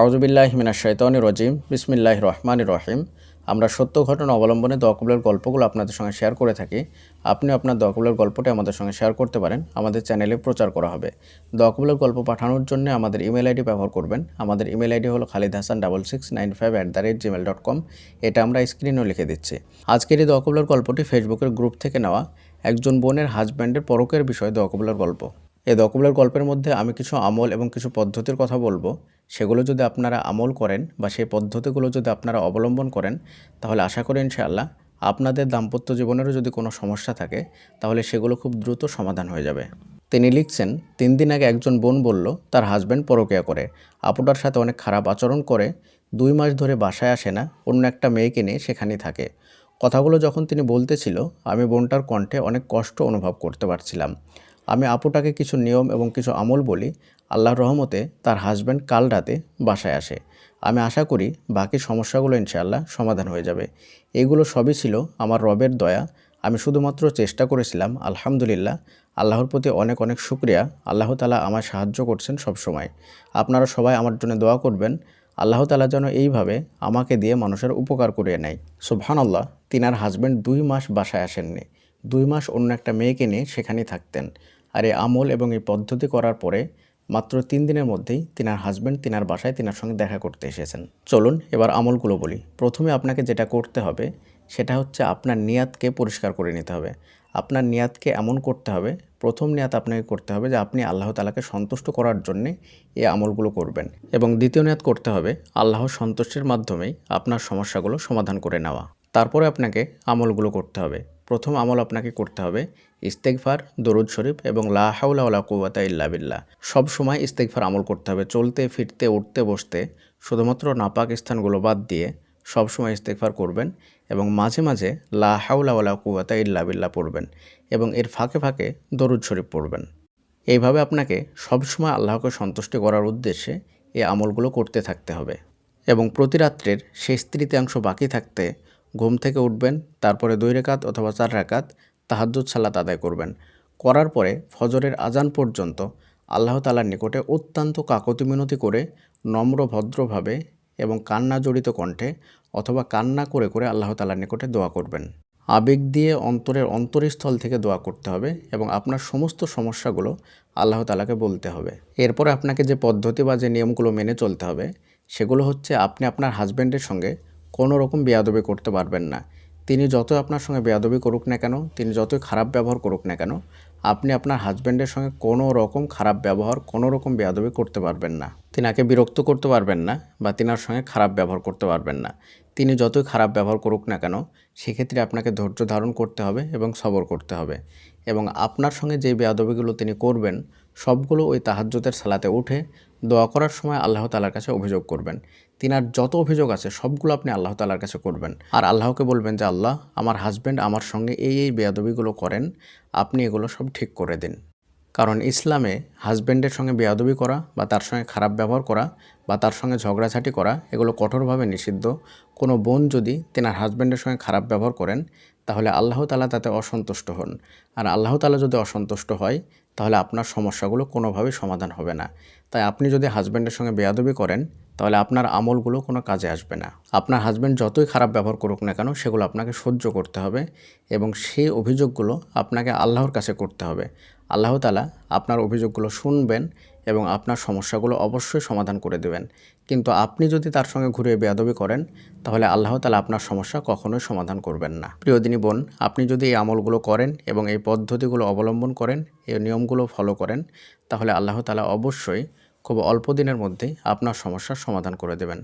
আউজুবিল্লাহ মিনা শৈতনী রজিম। বিসমিল্লাহ রহমান রহিম। আমরা সত্য ঘটনা অবলম্বনে দোয়াকুলের গল্পগুলো আপনাদের সঙ্গে শেয়ার করে থাকি। আপনি আপনার দোয়াকুলের গল্পটি আমাদের সঙ্গে শেয়ার করতে পারেন। আমাদের চ্যানেলে প্রচার করা হবে। দোয়াকুলের গল্প পাঠানোর জন্য আমাদের ইমেল আইডি ব্যবহার করবেন। আমাদের ইমেল আইডি হলো Khalid Hasan double six nine five at the rate Gmail dot com এটা আমরা স্ক্রিনেও লিখে দিচ্ছি। আজকের এই দোয়াকুলের গল্পটি ফেসবুকের গ্রুপ থেকে নেওয়া। একজন বোনের হাজব্যান্ডের পরকের বিষয়ে দোয়াকুলের গল্প। এই দকবুলের গল্পের মধ্যে আমি কিছু আমল এবং কিছু পদ্ধতির কথা বলব। সেগুলো যদি আপনারা আমল করেন বা সেই পদ্ধতিগুলো যদি আপনারা অবলম্বন করেন, তাহলে আশা করি ইনশাআল্লাহ আপনাদের দাম্পত্য জীবনেরও যদি কোনো সমস্যা থাকে, তাহলে সেগুলো খুব দ্রুত সমাধান হয়ে যাবে। তিনি লিখছেন, তিন দিন আগে একজন বোন বলল, তার হাজব্যান্ড পরকিয়া করে। আপুটার সাথে অনেক খারাপ আচরণ করে, দুই মাস ধরে বাসায় আসে না, অন্য একটা মেয়েকে নিয়ে সেখানেই থাকে। কথাগুলো যখন তিনি বলতেছিল, আমি বোনটার কণ্ঠে অনেক কষ্ট অনুভব করতে পারছিলাম। আমি আপুটাকে কিছু নিয়ম এবং কিছু আমল বলি, আল্লাহর রহমতে তার হাজব্যান্ড কাল রাতে বাসায় আসে। আমি আশা করি বাকি সমস্যাগুলো ইনশাআল্লাহ সমাধান হয়ে যাবে। এগুলো সবই ছিল আমার রবের দয়া। আমি শুধুমাত্র চেষ্টা করেছিলাম, আলহামদুলিল্লাহ, আল্লাহর প্রতি অনেক অনেক শুক্রিয়া। আল্লাহ তালা আমার সাহায্য করছেন সব সময়। আপনারা সবাই আমার জন্য দোয়া করবেন। আল্লাহ তালা যেন এইভাবে আমাকে দিয়ে মানুষের উপকার করিয়ে নেয়। সুবহান আল্লাহ তিনার হাজব্যান্ড দুই মাস বাসায় আসেননি। দুই মাস অন্য একটা মেয়েকে নিয়ে সেখানেই থাকতেন। আর এই আমল এবং এই পদ্ধতি করার পরে মাত্র তিন দিনের মধ্যেই তিনার হাজব্যান্ড তিনার বাসায় তিনার সঙ্গে দেখা করতে এসেছেন। চলুন এবার আমলগুলো বলি। প্রথমে আপনাকে যেটা করতে হবে সেটা হচ্ছে আপনার নিয়াতকে পরিষ্কার করে নিতে হবে। আপনার নিয়াতকে এমন করতে হবে, প্রথম নিয়াত আপনাকে করতে হবে যে আপনি আল্লাহ তালাকে সন্তুষ্ট করার জন্যে এই আমলগুলো করবেন। এবং দ্বিতীয় নিয়াত করতে হবে আল্লাহর সন্তুষ্টির মাধ্যমেই আপনার সমস্যাগুলো সমাধান করে নেওয়া। তারপরে আপনাকে আমলগুলো করতে হবে। প্রথম আমল আপনাকে করতে হবে ইস্তেকফার দরুদ শরীফ এবং লা কুয়াতা ইল্লা বিল্লাহ। সব সময় ইস্তেকফার আমল করতে হবে, চলতে, ফিরতে, উঠতে, বসতে। শুধুমাত্র নাপাক স্থানগুলো বাদ দিয়ে সব সময় ইস্তেকফার করবেন এবং মাঝে মাঝে লা কুয়াতা ইল্লা বিল্লাহ পড়বেন এবং এর ফাঁকে ফাঁকে দরুদ শরীফ পড়বেন। এইভাবে আপনাকে সবসময় আল্লাহকে সন্তুষ্টি করার উদ্দেশ্যে এই আমলগুলো করতে থাকতে হবে এবং প্রতি রাত্রের শেষ তৃতীয়াংশ বাকি থাকতে ঘুম থেকে উঠবেন, তারপরে দুই রেখাত অথবা চার রেখাত তাহাজ্জুদ সালাত আদায় করবেন। করার পরে ফজরের আজান পর্যন্ত আল্লাহ তালার নিকটে অত্যন্ত কাকতি মিনতি করে নম্র ভদ্রভাবে এবং কান্না জড়িত কণ্ঠে অথবা কান্না করে করে আল্লাহ তালার নিকটে দোয়া করবেন। আবেগ দিয়ে অন্তরের অন্তরস্থল থেকে দোয়া করতে হবে এবং আপনার সমস্ত সমস্যাগুলো আল্লাহ তালাকে বলতে হবে। এরপরে আপনাকে যে পদ্ধতি বা যে নিয়মগুলো মেনে চলতে হবে, সেগুলো হচ্ছে আপনি আপনার হাজব্যান্ডের সঙ্গে কোনো রকম বেয়াদবি করতে পারবেন না। তিনি যত আপনার সঙ্গে বেয়াদবি করুক না কেন, তিনি যতই খারাপ ব্যবহার করুক না কেন, আপনি আপনার হাজব্যান্ডের সঙ্গে কোনো রকম খারাপ ব্যবহার, কোনো রকম বেয়াদবি করতে পারবেন না। তিনাকে বিরক্ত করতে পারবেন না বা তিনার সঙ্গে খারাপ ব্যবহার করতে পারবেন না। তিনি যতই খারাপ ব্যবহার করুক না কেন, সেক্ষেত্রে আপনাকে ধৈর্য ধারণ করতে হবে এবং সবর করতে হবে। এবং আপনার সঙ্গে যে বেয়াদবিগুলো তিনি করবেন সবগুলো ওই তাহাজ্যতের সালাতে উঠে দোয়া করার সময় আল্লাহ তালার কাছে অভিযোগ করবেন। তিনার যত অভিযোগ আছে, সবগুলো আপনি আল্লাহ তালার কাছে করবেন। আর আল্লাহকে বলবেন যে, আল্লাহ, আমার হাজব্যান্ড আমার সঙ্গে এই এই বেয়াদবিগুলো করেন, আপনি এগুলো সব ঠিক করে দিন। কারণ ইসলামে হাজব্যান্ডের সঙ্গে বেয়াদবি করা বা তার সঙ্গে খারাপ ব্যবহার করা বা তার সঙ্গে ঝগড়াঝাটি করা, এগুলো কঠোরভাবে নিষিদ্ধ। কোনো বোন যদি তেনার হাজব্যান্ডের সঙ্গে খারাপ ব্যবহার করেন, তাহলে আল্লাহ তালা তাতে অসন্তুষ্ট হন। আর আল্লাহ তালা যদি অসন্তুষ্ট হয় তাহলে আপনার সমস্যাগুলো কোনোভাবেই সমাধান হবে না। তাই আপনি যদি হাজব্যান্ডের সঙ্গে বেয়াদবি করেন তাহলে আপনার আমলগুলো কোনো কাজে আসবে না। আপনার হাজব্যান্ড যতই খারাপ ব্যবহার করুক না কেন, সেগুলো আপনাকে সহ্য করতে হবে এবং সেই অভিযোগগুলো আপনাকে আল্লাহর কাছে করতে হবে। আল্লাহ তালা আপনার অভিযোগগুলো শুনবেন এবং আপনার সমস্যাগুলো অবশ্যই সমাধান করে দেবেন। কিন্তু আপনি যদি তার সঙ্গে ঘুরিয়ে বেয়াদবি করেন, তাহলে আল্লাহ তালা আপনার সমস্যা কখনোই সমাধান করবেন না। প্রিয় দিনী বোন, আপনি যদি এই আমলগুলো করেন এবং এই পদ্ধতিগুলো অবলম্বন করেন, এই নিয়মগুলো ফলো করেন, তাহলে আল্লাহ তালা অবশ্যই খুব অল্প দিনের মধ্যেই আপনার সমস্যার সমাধান করে দেবেন।